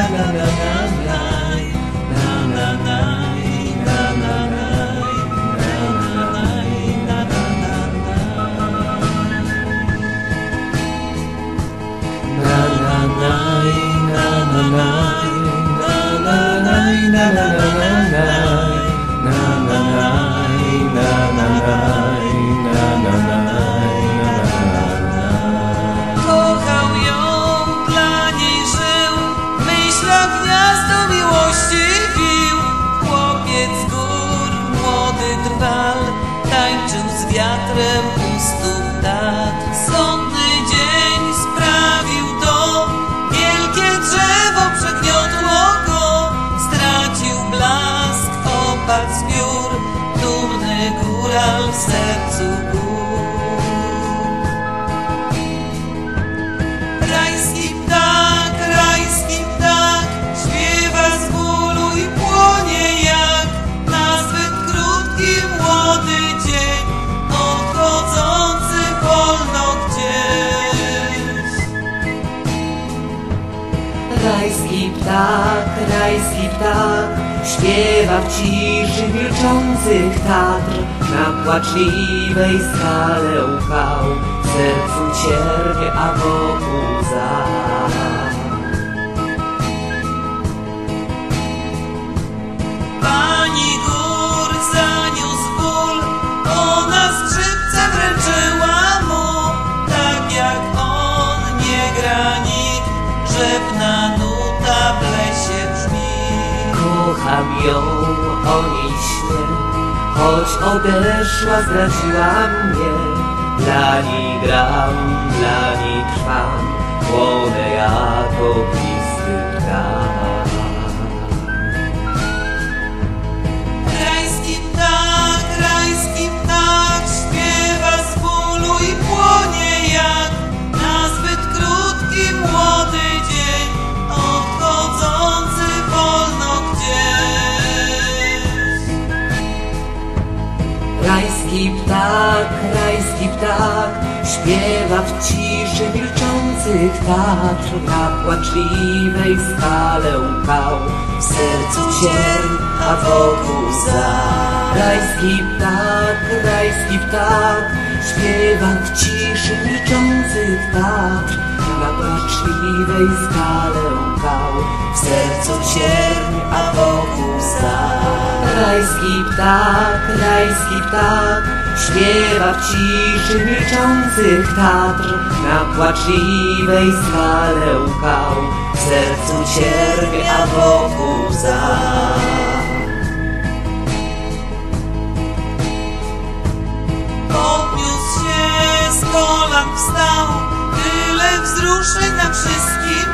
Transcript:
na na na na. Wiatrem u stóp dat. Sądny dzień sprawił to, wielkie drzewo przegniotło go. Stracił blask, opadł z piór, dumny góral w sercu gór. Rajski ptak, rajski ptak Śpiewa w ciszy milczących Tatr Na płaczliwej skale upał sercu ciernie, a wokół ją, o śnię Choć odeszła, zdradziła mnie. Dla niej gram, dla niej trwam. Płonę jako blisky Rajski ptak, rajski ptak Śpiewa w ciszy milczących Tatr Na płaczliwej skale upał W sercu cierń, a wokół łza Rajski ptak, rajski ptak Śpiewa w ciszy milczących Tatr Na płaczliwej skale upał W sercu cierń, Rajski ptak, rajski ptak Śpiewa w ciszy milczących Tatr Na płaczliwej skale upał W sercu cierpie, a wokół łza Podniósł się, z kolan wstał Tyle wzruszeń na wszystkim